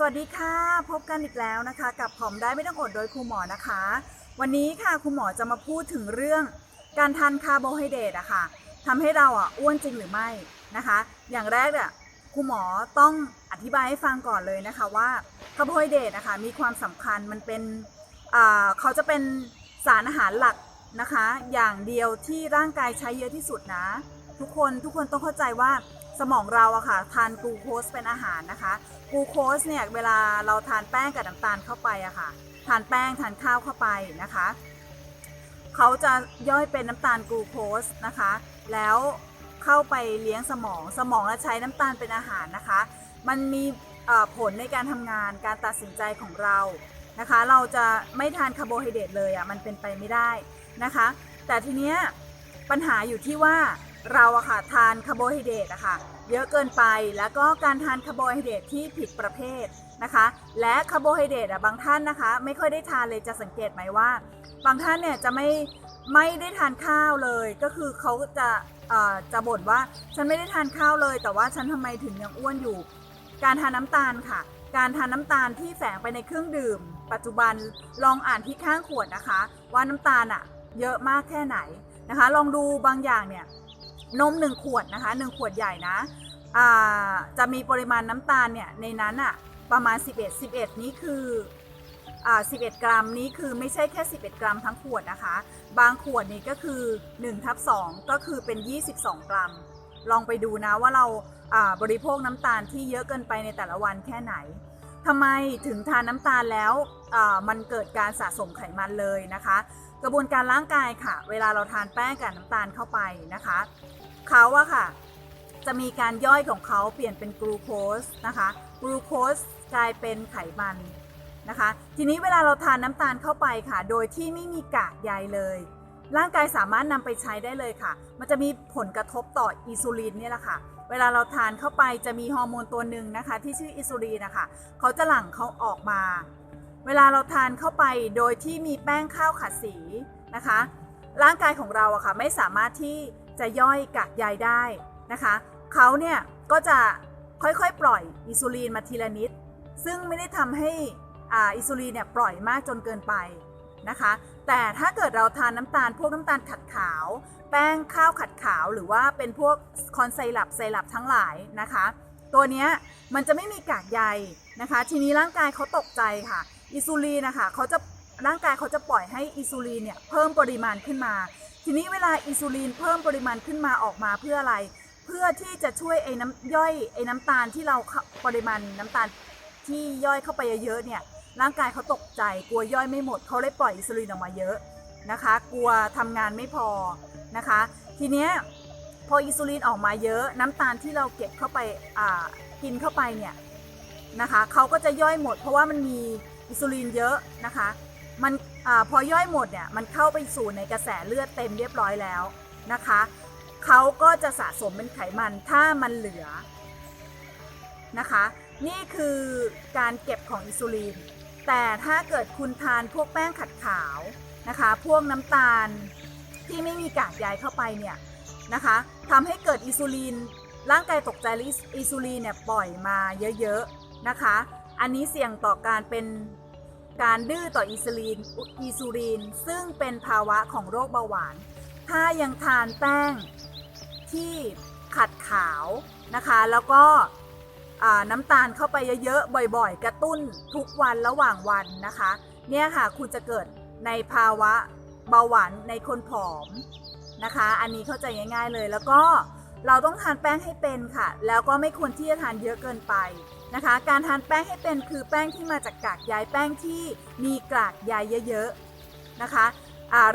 สวัสดีค่ะ พบกันอีกแล้วนะคะ กับผอมได้ไม่ต้องอดโดยครูหมอนะคะ วันนี้ค่ะครูหมอจะมาพูดถึงเรื่องการทานคาร์โบไฮเดรตอะค่ะทำให้เราอะอ้วนจริงหรือไม่นะคะ อย่างแรกอะครูหมอต้องอธิบายให้ฟังก่อนเลยนะคะว่าคาร์โบไฮเดรตอะคะมีความสำคัญมันเป็นเขาจะเป็นสารอาหารหลักนะคะ อย่างเดียวที่ร่างกายใช้เยอะที่สุดนะ ทุกคนทุกคนต้องเข้าใจว่า สมองเราอะค่ะทานกลูโคสเป็นอาหารนะคะกลูโคสเนี่ยเวลาเราทานแป้งกับน้ำตาลเข้าไปอะค่ะ ทานแป้งทานข้าวเข้าไปนะคะเขาจะย่อยเป็นน้ำตาลกลูโคสนะคะ แล้วเข้าไปเลี้ยงสมอง สมองและใช้น้ำตาลเป็นอาหารนะคะ มันมีผลในการทำงานการตัดสินใจของเรานะคะ เราจะไม่ทานคาร์โบไฮเดรตเลยอะมันเป็นไปไม่ได้นะคะ แต่ทีเนี้ยปัญหาอยู่ที่ว่า เราอะค่ะทานคาร์โบไฮเดรตอะค่ะเยอะเกินไปแล้วก็การทานคาร์โบไฮเดรตที่ผิดประเภทนะคะ และคาร์โบไฮเดรตอะบางท่านนะคะ ไม่ค่อยได้ทานเลยจะสังเกตไหมว่า บางท่านเนี่ยจะไม่ไม่ได้ทานข้าวเลย ก็คือเขาจะจะบ่นว่าฉันไม่ได้ทานข้าวเลย แต่ว่าฉันทำไมถึงยังอ้วนอยู่ การทานน้ำตาลค่ะ การทานน้ำตาลที่แฝงไปในเครื่องดื่ม ปัจจุบันลองอ่านที่ข้างขวดนะคะ ว่าน้ำตาลอะเยอะมากแค่ไหนนะคะ ลองดูบางอย่างเนี่ย นมหนึ่งขวดนะคะหนึ่งขวดใหญ่นะจะมีปริมาณน้ำตาลเนี่ยในนั้นอะประมาณ 11 11 นี้คืออ่า11 กรัมนี้คือไม่ใช่แค่ 11 กรัมทั้งขวดนะคะ บางขวดนี่ก็คือ1ทับ2ก็คือเป็น 22 กรัม ลองไปดูนะว่าเราบริโภคน้ำตาลที่เยอะเกินไปในแต่ละวันแค่ไหน ทำไมถึงทานน้ำตาลแล้วมันเกิดการสะสมไขมันเลยนะคะ กระบวนการร่างกายค่ะ เวลาเราทานแป้งกับน้ำตาลเข้าไปนะคะเขาอะค่ะ จะมีการย่อยของเขาเปลี่ยนเป็นกลูโคสนะคะกลูโคสกลายเป็นไขมันนะคะ ทีนี้เวลาเราทานน้ำตาลเข้าไปค่ะ โดยที่ไม่มีกากใยเลย ร่างกายสามารถนำไปใช้ได้เลยค่ะ มันจะมีผลกระทบต่ออินซูลินเนี่ยแหละค่ะ เวลาเราทานเข้าไปจะมีฮอร์โมนตัวหนึ่งนะคะ ที่ชื่ออินซูลินนะคะ เขาจะหลั่งเขาออกมา เวลาเราทานเข้าไปโดยที่มีแป้งข้าวขัดสีนะคะ ร่างกายของเราอะค่ะไม่สามารถที่จะย่อยกากใยได้นะคะ เขาเนี่ยก็จะค่อยๆ ปล่อยอินซูลินมาทีละนิด ซึ่งไม่ได้ทำให้อ่าอินซูลินเนี่ยปล่อยมากจนเกินไป นะคะ แต่ถ้าเกิดเราทานน้ำตาล พวกน้ำตาลขัดขาว แป้งข้าวขัดขาว หรือว่าเป็นพวกคอนไซรัปไซรัปทั้งหลายนะคะ ตัวนี้มันจะไม่มีกากใยนะคะ ทีนี้ร่างกายเขาตกใจค่ะ อิซูลินนะคะเขาจะร่างกายเขาจะปล่อยให้อิซูลินเนี่ยเพิ่มปริมาณขึ้นมา ทีนี้เวลาอิซูลินเพิ่มปริมาณขึ้นมาออกมาเพื่ออะไร เพื่อที่จะช่วยไอ้น้ำย่อยไอ้น้ำตาลที่เราเข้าปริมาณน้ำตาลที่ย่อยเข้าไปเยอะๆเนี่ย ร่างกายเขาตกใจกลัวย่อยไม่หมดเขาเลยปล่อยอินซูลินออกมาเยอะนะคะ กลัวทำงานไม่พอนะคะ ทีเนี้ยพออินซูลินออกมาเยอะน้ำตาลที่เราเก็บเข้าไปอ่ากินเข้าไปเนี่ยนะคะเขาก็จะย่อยหมด เพราะว่ามันมีอินซูลินเยอะนะคะมันอาพอย่อยหมดเนี่ยมันเข้าไปสู่ในกระแสเลือดเต็มเรียบร้อยแล้วนะคะเขาก็จะสะสมเป็นไขมันถ้ามันเหลือนะคะ นี่คือการเก็บของอินซูลิน แต่ถ้าเกิดคุณทานพวกแป้งขัดขาวนะคะ พวกน้ำตาลที่ไม่มีกากใยเข้าไปเนี่ยนะคะทำให้เกิดอิซูลิน ร่างกายตกใจอิซูลินเนี่ยปล่อยมาเยอะๆนะคะ อันนี้เสี่ยงต่อการเป็นการดื้อต่ออิซูลินอิซูลินซึ่งเป็นภาวะของโรคเบาหวาน ถ้ายังทานแป้งที่ขัดขาวนะคะ แล้วก็ น้ำตาลเข้าไปเยอะๆ บ่อยๆ กระตุ้นทุกวันระหว่างวันนะคะ เนี่ยค่ะคุณจะเกิดในภาวะเบาหวานในคนผอมนะคะ อันนี้เข้าใจง่าย ๆเลยแล้วก็เราต้องทานแป้งให้เป็นค่ะ แล้วก็ไม่ควรที่จะทานเยอะเกินไปนะคะ การทานแป้งให้เป็นคือแป้งที่มาจากกากใยแป้งที่มีกากใยเยอะๆนะคะ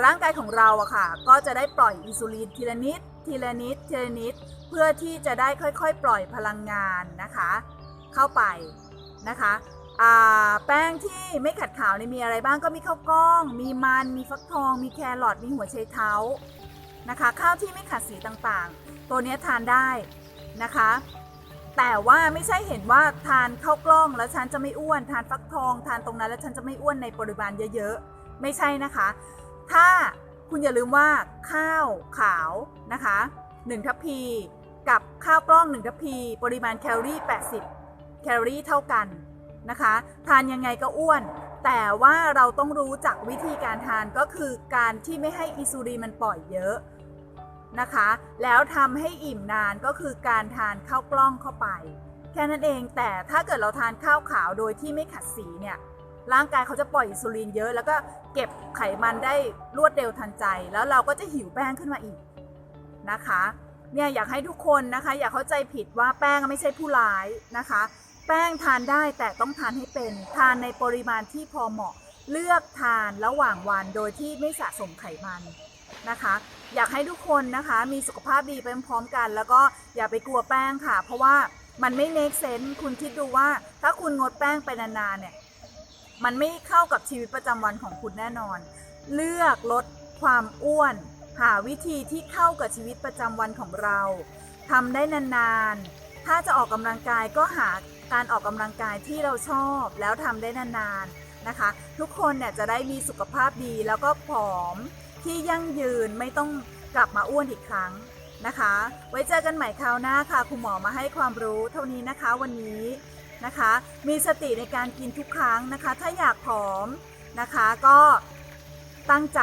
ร่างกายของเราอะค่ะ ก็จะได้ปล่อยอินซูลินทีละนิด ทีละนิด ทีละนิด เพื่อที่จะได้ค่อยๆ ปล่อยพลังงานนะคะ เข้าไปนะคะแป้งที่ไม่ขัดขาวนี่มีอะไรบ้างก็มีข้าวกล้อง มีมันมีฟักทอง มีแครอทมีหัวไชเท้านะคะข้าวที่ไม่ขัดสีต่างๆ ตัวนี้ทานได้นะคะ แต่ว่าไม่ใช่เห็นว่าทานข้าวกล้องแล้วฉันจะไม่อ้วน ทานฟักทอง ทานตรงนั้นแล้วฉันจะไม่อ้วนในปริมาณเยอะๆ ไม่ใช่นะคะ ถ้าคุณอย่าลืมว่าข้าวขาวนะคะ1ทัพพี กับข้าวกล้อง1ทัพพี ปริมาณแคลอรี่ 80 แคลอรี่เท่ากันนะคะ ทานยังไงก็อ้วน แต่ว่าเราต้องรู้จักวิธีการทานก็คือการที่ไม่ให้อิซูลินมันปล่อยเยอะนะคะ แล้วทำให้อิ่มนานก็คือการทานข้าวกล้องเข้าไป แค่นั้นเองแต่ถ้าเกิดเราทานข้าวขาวโดยที่ไม่ขัดสีเนี่ย ร่างกายเขาจะปล่อยอินซูลินเยอะ แล้วก็เก็บไขมันได้รวดเร็วทันใจ แล้วเราก็จะหิวแป้งขึ้นมาอีกนะคะเนี่ยอยากให้ทุกคนนะคะ อย่าเข้าใจผิดว่าแป้งไม่ใช่ผู้ร้ายนะคะ แป้งทานได้แต่ต้องทานให้เป็น ทานในปริมาณที่พอเหมาะเลือกทานระหว่างวันโดยที่ไม่สะสมไขมันนะคะ อยากให้ทุกคนนะคะมีสุขภาพดีไปพร้อมกัน แล้วก็อย่าไปกลัวแป้งค่ะ เพราะว่ามันไม่ make sense คุณคิดดูว่าถ้าคุณงดแป้งไปนานๆเนี่ย มันไม่เข้ากับชีวิตประจำวันของคุณแน่นอน เลือกลดความอ้วน หาวิธีที่เข้ากับชีวิตประจำวันของเราทำได้นานๆ ถ้าจะออกกำลังกายก็หาการออกกำลังกายที่เราชอบแล้วทำได้นานๆนะคะ ทุกคนเนี่ยจะได้มีสุขภาพดีแล้วก็ผอมที่ยั่งยืนไม่ต้องกลับมาอ้วนอีกครั้งนะคะ ไว้เจอกันใหม่คราวหน้าค่ะ คุณหมอมาให้ความรู้เท่านี้นะคะวันนี้ นะคะ มีสติในการกินทุกครั้งนะคะ ถ้าอยากผอมนะคะก็ตั้งใจ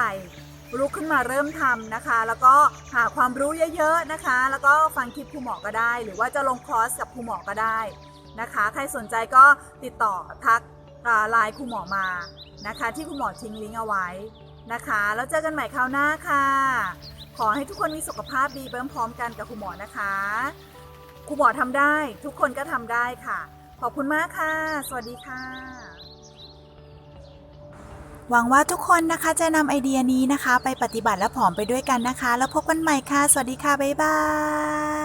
ลุกขึ้นมาเริ่มทำนะคะ แล้วก็หาความรู้เยอะๆนะคะ แล้วก็ฟังคลิปครูหมอก็ได้ หรือว่าจะลงคอร์สกับครูหมอก็ได้นะคะ ใครสนใจก็ติดต่อทักไลน์ครูหมอมานะคะ ที่ครูหมอทิ้งลิงก์เอาไว้นะคะ แล้วเจอกันใหม่คราวหน้าค่ะ ขอให้ทุกคนมีสุขภาพดีไปพร้อมกันกับครูหมอนะคะครูหมอทำได้ ทุกคนก็ทำได้ค่ะ ขอบคุณมากค่ะ สวัสดีค่ะ หวังว่าทุกคนนะคะจะนำไอเดียนี้นะคะ ไปปฏิบัติและผอมไปด้วยกันนะคะ แล้วพบกันใหม่ค่ะ สวัสดีค่ะ บ๊ายบาย